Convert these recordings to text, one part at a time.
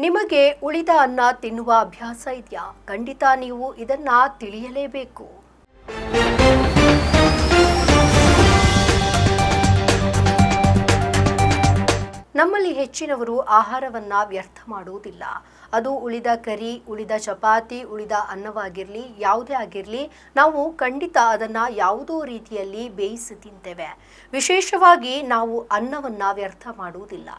ನಿಮಗೆ ಉಳಿದ ಅನ್ನ ತಿನ್ನುವ ಅಭ್ಯಾಸ ಇದೆಯಾ? ಖಂಡಿತ ನೀವು ಇದನ್ನ ತಿಳಿಯಲೇಬೇಕು. ನಮ್ಮಲ್ಲಿ ಹೆಚ್ಚಿನವರು ಆಹಾರವನ್ನ ವ್ಯರ್ಥ ಮಾಡುವುದಿಲ್ಲ. ಅದು ಉಳಿದ ಕರಿ, ಉಳಿದ ಚಪಾತಿ, ಉಳಿದ ಅನ್ನವಾಗಿರಲಿ, ಯಾವುದೇ ಆಗಿರಲಿ, ನಾವು ಖಂಡಿತ ಅದನ್ನ ಯಾವುದೋ ರೀತಿಯಲ್ಲಿ ಬೇಯಿಸಿ ತಿಂತೇವೆ. ವಿಶೇಷವಾಗಿ ನಾವು ಅನ್ನವನ್ನ ವ್ಯರ್ಥ ಮಾಡುವುದಿಲ್ಲ.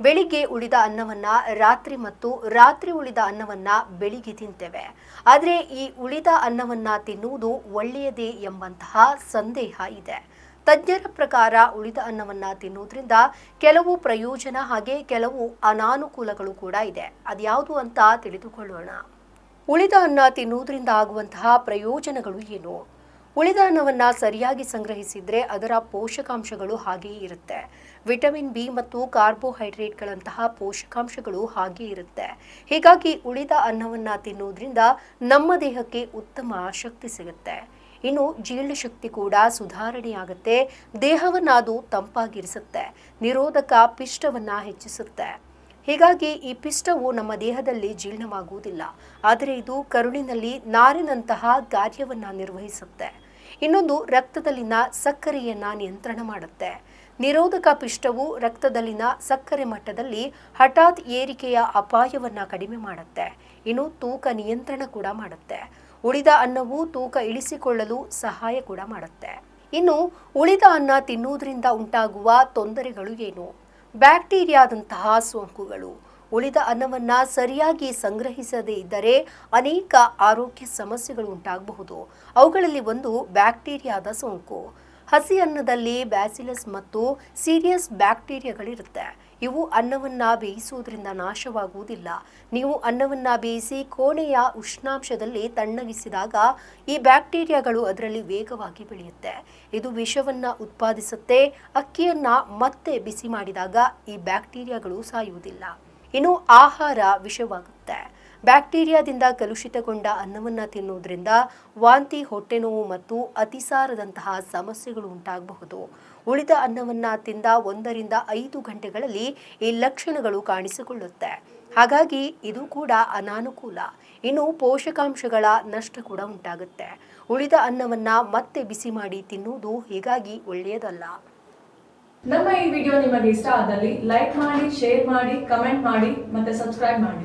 ಬೆಳಿಗ್ಗೆ ಉಳಿದ ಅನ್ನವನ್ನ ರಾತ್ರಿ ಮತ್ತು ರಾತ್ರಿ ಉಳಿದ ಅನ್ನವನ್ನ ಬೆಳಿಗ್ಗೆ ತಿಂತೇವೆ. ಆದರೆ ಈ ಉಳಿದ ಅನ್ನವನ್ನ ತಿನ್ನುವುದು ಒಳ್ಳೆಯದೇ ಎಂಬಂತಹ ಸಂದೇಹ ಇದೆ. ತಜ್ಞರ ಪ್ರಕಾರ ಉಳಿದ ಅನ್ನವನ್ನ ತಿನ್ನುವುದರಿಂದ ಕೆಲವು ಪ್ರಯೋಜನ ಹಾಗೆ ಕೆಲವು ಅನಾನುಕೂಲಗಳು ಕೂಡ ಇದೆ. ಅದ್ಯಾವುದು ಅಂತ ತಿಳಿದುಕೊಳ್ಳೋಣ. ಉಳಿದ ಅನ್ನ ತಿನ್ನುವುದರಿಂದ ಆಗುವಂತಹ ಪ್ರಯೋಜನಗಳು ಏನು? ಉಳಿದ ಅನ್ನವನ್ನ ಸರಿಯಾಗಿ ಸಂಗ್ರಹಿಸಿದ್ರೆ ಅದರ ಪೋಷಕಾಂಶಗಳು ಹಾಗೆಯೇ ಇರುತ್ತೆ. ವಿಟಮಿನ್ ಬಿ ಮತ್ತು ಕಾರ್ಬೋಹೈಡ್ರೇಟ್ಗಳಂತಹ ಪೋಷಕಾಂಶಗಳು ಹಾಗೆ ಇರುತ್ತೆ. ಹೀಗಾಗಿ ಉಳಿದ ಅನ್ನವನ್ನ ತಿನ್ನೋದ್ರಿಂದ ನಮ್ಮ ದೇಹಕ್ಕೆ ಉತ್ತಮ ಶಕ್ತಿ ಸಿಗುತ್ತೆ. ಇನ್ನು ಜೀರ್ಣಶಕ್ತಿ ಕೂಡ ಸುಧಾರಣೆಯಾಗುತ್ತೆ. ದೇಹವನ್ನ ಅದು ತಂಪಾಗಿರಿಸುತ್ತೆ. ನಿರೋಧಕ ಪಿಷ್ಟವನ್ನ ಹೆಚ್ಚಿಸುತ್ತೆ. ಹೀಗಾಗಿ ಈ ಪಿಷ್ಟವು ನಮ್ಮ ದೇಹದಲ್ಲಿ ಜೀರ್ಣವಾಗುವುದಿಲ್ಲ. ಆದರೆ ಇದು ಕರುಳಿನಲ್ಲಿ ನಾರಿನಂತಹ ಕಾರ್ಯವನ್ನು ನಿರ್ವಹಿಸುತ್ತೆ. ಇನ್ನೊಂದು ರಕ್ತದಲ್ಲಿನ ಸಕ್ಕರೆಯನ್ನ ನಿಯಂತ್ರಣ ಮಾಡುತ್ತೆ. ನಿರೋಧಕ ಪಿಷ್ಟವು ರಕ್ತದಲ್ಲಿನ ಸಕ್ಕರೆ ಮಟ್ಟದಲ್ಲಿ ಹಠಾತ್ ಏರಿಕೆಯ ಅಪಾಯವನ್ನ ಕಡಿಮೆ ಮಾಡುತ್ತೆ. ಇನ್ನು ತೂಕ ನಿಯಂತ್ರಣ ಕೂಡ ಮಾಡುತ್ತೆ. ಉಳಿದ ಅನ್ನವು ತೂಕ ಇಳಿಸಿಕೊಳ್ಳಲು ಸಹಾಯ ಕೂಡ ಮಾಡುತ್ತೆ. ಇನ್ನು ಉಳಿದ ಅನ್ನ ತಿನ್ನುವುದರಿಂದ ಉಂಟಾಗುವ ತೊಂದರೆಗಳು ಏನು? ಬ್ಯಾಕ್ಟೀರಿಯಾದಂತಹ ಸೋಂಕುಗಳು. ಉಳಿದ ಅನ್ನವನ್ನ ಸರಿಯಾಗಿ ಸಂಗ್ರಹಿಸದೇ ಇದ್ದರೆ ಅನೇಕ ಆರೋಗ್ಯ ಸಮಸ್ಯೆಗಳು ಉಂಟಾಗಬಹುದು. ಅವುಗಳಲ್ಲಿ ಒಂದು ಬ್ಯಾಕ್ಟೀರಿಯಾದ ಸೋಂಕು. ಹಸಿ ಅನ್ನದಲ್ಲಿ ಬ್ಯಾಸಿಲಸ್ ಮತ್ತು ಸೀರಿಯಸ್ ಬ್ಯಾಕ್ಟೀರಿಯಾಗಳಿರುತ್ತೆ. ಇವು ಅನ್ನವನ್ನು ಬೇಯಿಸುವುದರಿಂದ ನಾಶವಾಗುವುದಿಲ್ಲ. ನೀವು ಅನ್ನವನ್ನು ಬೇಯಿಸಿ ಕೋಣೆಯ ಉಷ್ಣಾಂಶದಲ್ಲಿ ತಣ್ಣಗಿಸಿದಾಗ ಈ ಬ್ಯಾಕ್ಟೀರಿಯಾಗಳು ಅದರಲ್ಲಿ ವೇಗವಾಗಿ ಬೆಳೆಯುತ್ತೆ. ಇದು ವಿಷವನ್ನು ಉತ್ಪಾದಿಸುತ್ತೆ. ಅಕ್ಕಿಯನ್ನು ಮತ್ತೆ ಬಿಸಿ ಮಾಡಿದಾಗ ಈ ಬ್ಯಾಕ್ಟೀರಿಯಾಗಳು ಸಾಯುವುದಿಲ್ಲ. ಇನ್ನು ಆಹಾರ ವಿಷವಾಗುತ್ತೆ. ಬ್ಯಾಕ್ಟೀರಿಯಾದಿಂದ ಕಲುಷಿತಗೊಂಡ ಅನ್ನವನ್ನು ತಿನ್ನುವುದರಿಂದ ವಾಂತಿ ಹೊಟ್ಟೆನೋವು ಮತ್ತು ಅತಿಸಾರದಂತಹ ಸಮಸ್ಯೆಗಳು ಉಂಟಾಗಬಹುದು. ಉಳಿದ ಅನ್ನವನ್ನು ತಿಂದ ಒಂದರಿಂದ ಐದು ಗಂಟೆಗಳಲ್ಲಿ ಈ ಲಕ್ಷಣಗಳು ಕಾಣಿಸಿಕೊಳ್ಳುತ್ತೆ. ಹಾಗಾಗಿ ಇದು ಕೂಡ ಅನಾನುಕೂಲ. ಇನ್ನು ಪೋಷಕಾಂಶಗಳ ನಷ್ಟ ಕೂಡ ಉಂಟಾಗುತ್ತೆ. ಉಳಿದ ಅನ್ನವನ್ನು ಮತ್ತೆ ಬಿಸಿ ಮಾಡಿ ತಿನ್ನುವುದು ಹೀಗಾಗಿ ಒಳ್ಳೆಯದಲ್ಲ. ನಮ್ಮ ಈ ವಿಡಿಯೋ ನಿಮಗೆ ಇಷ್ಟ ಆದಲ್ಲಿ ಲೈಕ್ ಮಾಡಿ, ಶೇರ್ ಮಾಡಿ, ಕಮೆಂಟ್ ಮಾಡಿ ಮತ್ತೆ ಸಬ್ಸ್ಕ್ರೈಬ್ ಮಾಡಿ.